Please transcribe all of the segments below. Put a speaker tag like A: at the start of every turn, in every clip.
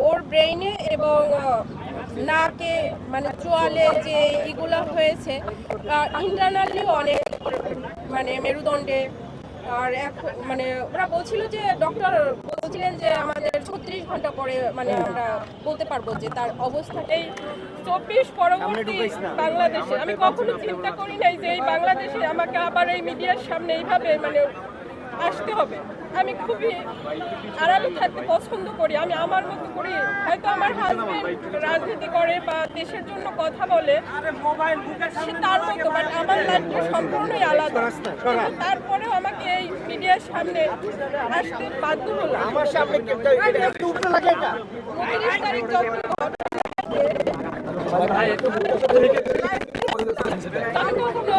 A: ওর ব্রেইনে এবং নাকে মানে চোয়ালে যে এগুলো হয়েছে ইন্টারনালি অনেক মানে মেরুদণ্ডে আর এখন মানে ওরা বলছিল যে ডক্টর বলছিলেন যে আমাদের ছত্রিশ ঘণ্টা পরে মানে আমরা বলতে পারব যে তার অবস্থাটাই। চব্বিশ পরবর্তী বাংলাদেশে। আমি কখনো চিন্তা করি নাই যে এই বাংলাদেশে আমাকে আবার এই মিডিয়ার সামনে এইভাবে মানে আসতে হবে। আমি খুবই আরামে থাকতে পছন্দ করি। আমি আমার মতো করি হয়তো আমার হাজবেন্ড রাজনীতি করে বা দেশের জন্য কথা বলে সে তার মতো বাট আমার লাইফটা সম্পূর্ণই আলাদা। তারপরেও আমাকে এই মিডিয়ার সামনে আসতে বাধ্য হলো।
B: আমার সামনে
A: তারিখ যখন আমি কখনো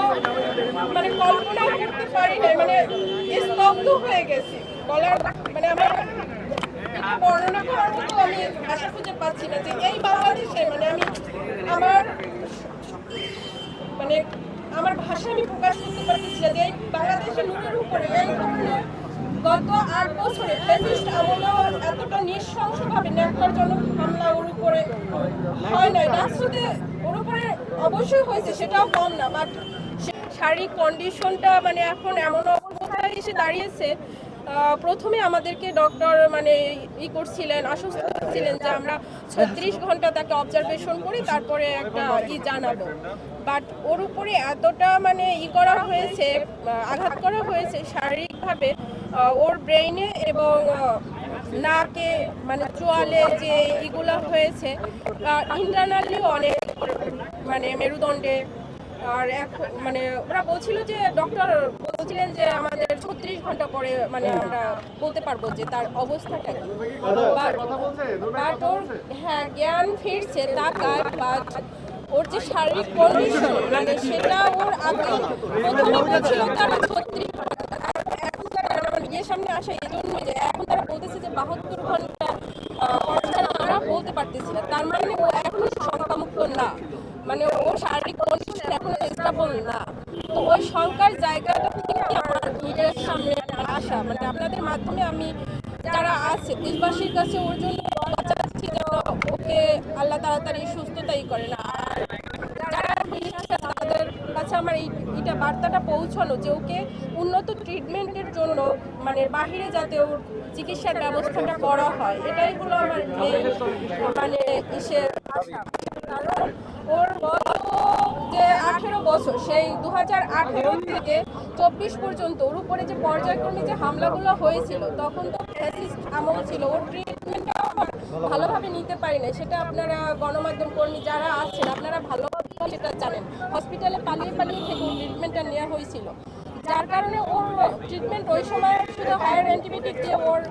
A: মানে কল্পনা করতে পারি না মানে স্তব্ধ হয়ে গেছি। বলার মানে আমার বর্ণনা করার আমি ভাষা খুঁজে পাচ্ছি না যে এই বাংলাদেশে মানে আমি আমার মানে আমার ভাষা আমি প্রকাশ করতে এই বাংলাদেশের নূরের উপরে এই গত আট বছরে ফ্যাসিস্ট আমলেও এতটা নৃশংসভাবে ন্যাক্কারজনক হামলা ওর উপরে হয় নাই। রাষ্ট্রতে অবশ্যই হয়েছে, সেটাও কম না বাট শারীরিক কন্ডিশনটা মানে এখন এমন অবস্থায় এসে দাঁড়িয়েছে প্রথমে আমাদেরকে ডক্টর মানে ই করছিলেন, আশ্বস্ত করছিলেন যে আমরা ছত্রিশ ঘণ্টা তাকে অবজারভেশন করে, তারপরে একটা ই জানাব। বাট ওর উপরে এতটা মানে ই করা হয়েছে আঘাত করা হয়েছে শারীরিকভাবে ওর ব্রেইনে এবং নাকে মানে চোয়ালে যে এগুলো হয়েছে ইন্টারনালি অনেক মানে মেরুদণ্ডে। আর এখন মানে ওরা বলছিল যে ডক্টর বলছিলেন যে আমাদের ছত্রিশ ঘণ্টা পরে মানে আমরা বলতে পারব যে তার অবস্থাটা কি। বাট ওর হ্যাঁ জ্ঞান ফিরছে তাকায় বাট ওর যে শারীরিক কন্ডিশন মানে সেটা ওর আগে প্রথমে বলছিল তারা ছত্রিশ ঘণ্টা। এখন তারা আমার ইয়ের সামনে আসা এই জন্য যে এখন তারা বলতেছে যে বাহাত্তর ঘণ্টা তারা বলতে পারতেছি না। তার মানে ও মানে ও শারীরিক কন্ডিশন এখনও স্টেবল না। তো ওই শঙ্কার জায়গাটা থেকে আমার মিডিয়ার সামনে আসা। মানে আপনাদের মাধ্যমে আমি যারা আছে, দেশবাসীর কাছে ওর জন্য চাচ্ছি যেন ওকে আল্লাহ তাড়াতাড়ি সুস্থতাই করে। না আর যারা তাদের কাছে আমার এই এটা বার্তাটা পৌঁছানো যে ওকে উন্নত ট্রিটমেন্টের জন্য মানে বাহিরে যাতে ওর চিকিৎসার ব্যবস্থাটা করা হয়। এটাই হলো আমার মানে ইসের আশা। কারণ ওর যে আঠেরো বছর, সেই দু হাজার আঠেরো থেকে চব্বিশ পর্যন্ত ওর উপরে যে পর্যায়ক্রমে যে হামলাগুলো হয়েছিল, তখন তো আমল ছিল, ওর ট্রিটমেন্টটা ভালোভাবে নিতে পারি না সেটা আপনারা গণমাধ্যম যারা আছেন, আপনারা ভালোভাবে সেটা জানেন। হসপিটালে পালিয়ে পালিয়ে ট্রিটমেন্টটা নেওয়া হয়েছিল, যার কারণে ওর ট্রিটমেন্ট ওই সময় শুধু হায়ার অ্যান্টিবায়োটিক দিয়ে ওর